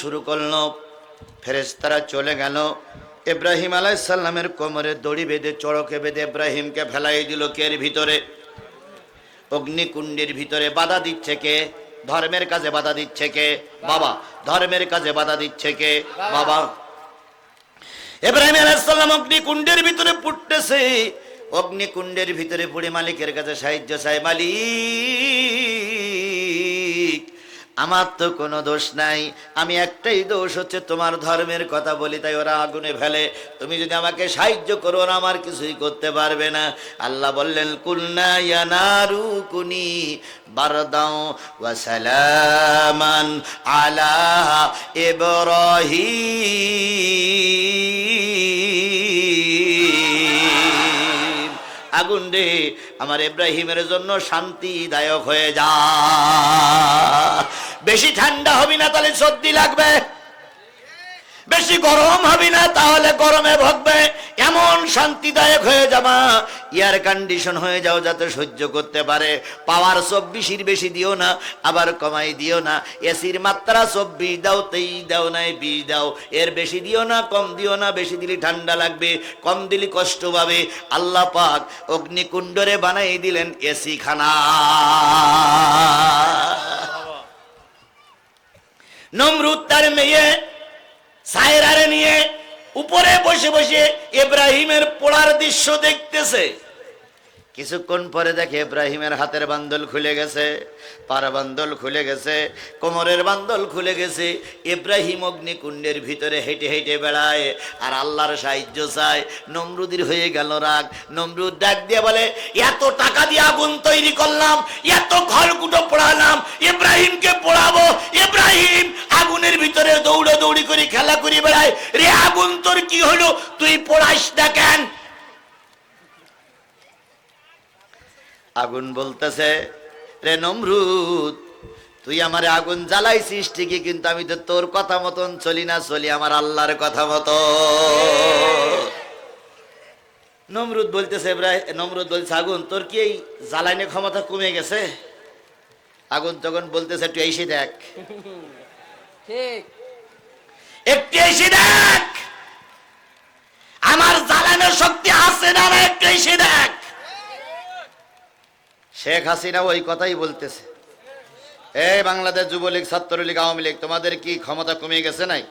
শুরু করল। ফেরেশতারা চলে গেল। ইব্রাহিম আলাইসাল্লামের কোমরে দড়ি বেঁধে, চড়কে বেঁধে ইব্রাহিমকে ফেলাই দিল কের ভিতরে? অগ্নিকুণ্ডের ভিতরে বাধা দিচ্ছে কে? ধর্মের কাজে বাধা দিচ্ছে কে? বাবা, ধর্মের কাজে বাধা দিচ্ছে কে? বাবা। এব্রাহিম আলাইসাল্লাম অগ্নিকুণ্ডের ভিতরে পুটতেছে। অগ্নিকুণ্ডের ভিতরে পুড়ে মালিকের কাছে সাহায্য চাই মালিক। আমার তো কোনো দোষ নাই। আমি একটাই দোষ হচ্ছে তোমার ধর্মের কথা বলি, তাই ওরা আগুনে ফেলে। তুমি যদি আমাকে সাহায্য করো, ওরা আমার কিছুই করতে পারবে না। আল্লাহ বললেন, কুলনা ইয়ানারু কুনি বারদাও ওয়া আলা আগুন রে, আমার ইব্রাহিমের জন্য শান্তিদায়ক হয়ে যা। বেশি ঠান্ডা হবি না, তাহলে সর্দি লাগবে। বেশি গরম হবি না, তাহলে গরমে ভোগবে। এমন শান্তিদায়ক হয়ে যাবা। এয়ার কন্ডিশন হয়ে যাও যাতে সহ্য করতে পারে। পাওয়ার চব্বিশের বেশি দিও না, আবার কমাই দিও না। এসির মাত্রা চব্বিশ, দাও তেই দাও নাই বিষ দাও। এর বেশি দিও না, কম দিও না, বেশি দিলে ঠান্ডা লাগবে, কম দিলে কষ্ট পাবে। আল্লাহ পাক অগ্নিকুণ্ডরে বানাই দিলেন এসি খানা নমরুদ তার মেয়ে সায়রারে নিয়ে উপরে বসে বসে ইব্রাহিমের পোড়ার দৃশ্য দেখতেছে। কিছুক্ষণ পরে দেখে ইব্রাহিমের হাতের বান্দল খুলে গেছে, পার বান্দল খুলে গেছে, কোমরের বান্দল খুলে গেছে। ইব্রাহিম অগ্নিকুণ্ডের ভিতরে হেঁটে হেঁটে বেড়ায় আর আল্লাহর সাহায্য চায়। নমরুদির হয়ে গেল রাগ। নমরুদ ডাক দিয়ে বলে, এত টাকা দিয়ে আগুন তৈরি করলাম, এত ঘর ঘরকুটো পড়ালাম, ইব্রাহিমকে পড়াবো। ইব্রাহিম আগুনের ভিতরে দৌড়ে দৌড়ি করে খেলা করে বেড়ায়। রে আগুন তোর কি হলো? তুই পোড়াইস না কেন? আগুন বলতেছে রে নমরুদ তুই আমার আগুন জ্বালাইছিস ঠিকই কিন্তু আমি তো তোর কথা মতন চলি না চলি আমার আল্লাহর কথা মতো। নমরুদ বলতেছে নমরুদ বলছে আগুন তোর কি এই জ্বালাইনে ক্ষমতা কমে গেছে? আগুন তখন বলতেছে একটু এসে দেখ। ঠিক। একটু এসে দেখ! আমার জ্বালানোর শক্তি আছে না না একটু এসে দেখ। শেখ হাসিনা ওই কথাই বলতেছে। এই বাংলাদেশ যুবলীগ, ছাত্রলীগ, আওয়ামী লীগ, তোমাদের কি ক্ষমতা কমে গেছে নাই?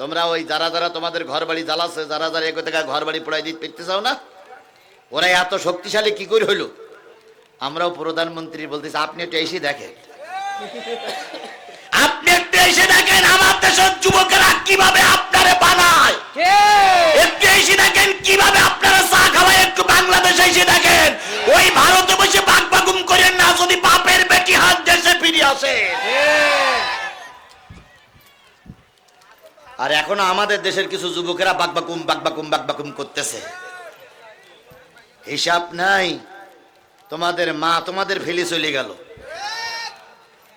তোমরা ওই যারা যারা তোমাদের ঘর বাড়ি জ্বালাচ্ছে যারা যারা এগো থেকে ঘর বাড়ি পড়াই দিতে পেতে চাও না? ওরা এত শক্তিশালী কি করে হলো আমরাও প্রধানমন্ত্রী বলতেছি, আপনি একটু এসে দেখেন। আপনি একটু এসে দেখেন, আমার দেশের যুবকেরা কীভাবে আপনারে আর এখন আমাদের দেশের কিছু যুবকেরা বাকবাকুম বাকবাকুম বাকবাকুম করতেছে। হিসাব নাই। তোমাদের মা, তোমাদের ফেলে চলে গেল।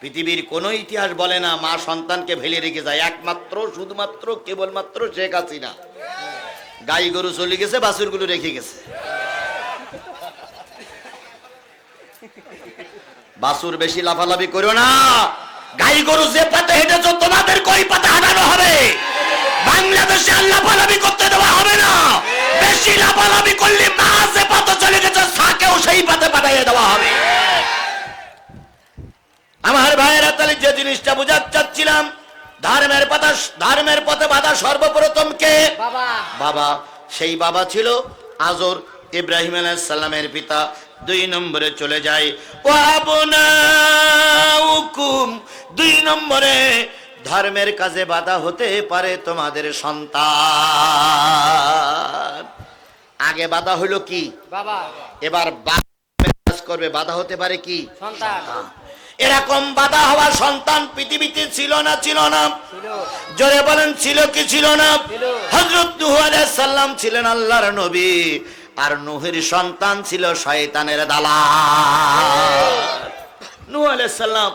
পৃথিবীর কোন ইতিহাস বলে না, মা সন্তানকে ফেলে রেখে যায়। একমাত্র, শুধুমাত্র, কেবলমাত্র শেখ হাসিনা। গাই গরু চলে গেছে, বাছুরগুলো রেখে গেছে। বাছুর বেশি লাফালাফি করো না। গাই গরু যে পাতে হেঁটেছো, তোমাদের কই পাতে হাঁটানো হবে? বাংলাদেশে আর লাফালাফি করতে দেওয়া হবে না। বেশি লাফালাফি করলে মা যে পাতে চলে গেছে সাকেও সেই পাতে পাঠাইয়ে দেওয়া হবে। আমার ভাইয়েরা তাহলে যে জিনিসটা বুঝাতে চাচ্ছিলাম ধর্মের পাতা ধর্মের পথে বাধা সর্বপ্রথম কে? বাবা। বাবা। সেই বাবা ছিল আজর ইব্রাহিম আলাইসাল্লামের পিতা। দুই নম্বরে চলে যায় ও আবনাউকুম। দুই নম্বরে ধর্মের কাজে বাধা হতে পারে তোমাদের সন্তান। আগে বাধা হলো কি? বাবা। এবার কাজ করবে বাধা হতে পারে কি? সন্তান। এরকম বাধা হওয়া সন্তান পৃথিবীতে ছিল না ছিল না? জোরে বলেন ছিল কি ছিল না। হজরত নুহু আলাইহিস ছিলেন আল্লাহর নবী আর নুহের সন্তান ছিল শয়তানের দালা নুহ আলাইহিস সালাম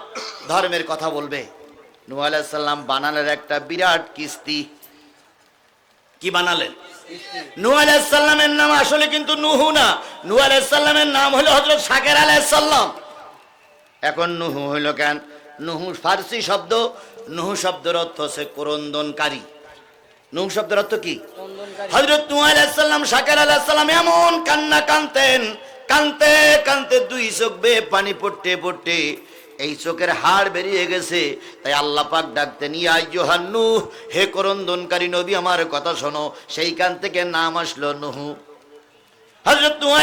ধর্মের কথা বলবে। নুহ আলাইহিস সালাম বানালেন একটা বিরাট কিস্তি। কি বানালেন? নুহ সালামের নাম আসলে কিন্তু নুহু না। নুহ সালামের নাম হলো আলাইহিস সালাম। এখন নুহু হইল কেন? নুহু ফার্সি শব্দ নুহ শব্দের অর্থ হচ্ছে ক্রন্দনকারী। নুহ শব্দের অর্থ কি? হজরত নূহ আলাইসাল্লাম শাকের আলাইসাল্লাম এমন কান্না কানতেন কানতে কানতে দুই চোখ বেয়ে পানি পড়তে পড়তে এই চোখের হাড় বেরিয়ে গেছে। তাই আল্লাহ পাক ডাকতেন ইয়া ইয়োহান্নু হে করন্দনকারী নবী, আমার কথা শোনো। সেইখান থেকে নাম আসলো নুহু। হজরত নূহ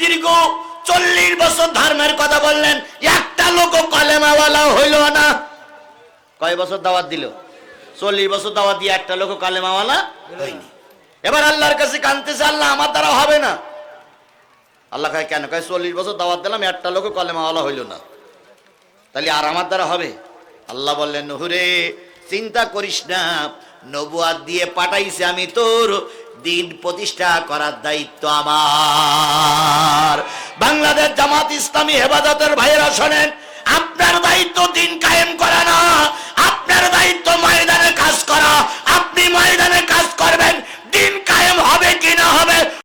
দীর্ঘ চল্লিশ বছর ধর্মের কথা বললেন। একটা লোক কলেমাওয়ালা হইল না। কয় বছর দাওয়াত দিল? চল্লিশ বছর দাওয়াত দিয়ে একটা লোক কালেমাওয়ালা হয়নি। এবার আল্লাহর কাছে কানতেছে আল্লাহ আমার দ্বারা হবে না। আল্লাহ কেন? কয়, চল্লিশ বছর দাওয়াত দিলাম, একটা লোক কলেমাওয়ালা হইল না। তাহলে আর আমার দ্বারা হবে? আল্লাহ বললেন, হুরে, চিন্তা করিস না। নবুয়াদ দিয়ে পাঠাইছে আমি তোর। দিন প্রতিষ্ঠা করার দায়িত্ব আমার। বাংলাদেশ জামাত ইসলামী হেফাজতের ভাইয়েরা শোনেন, আপনার দায়িত্ব দিন কায়েম করা।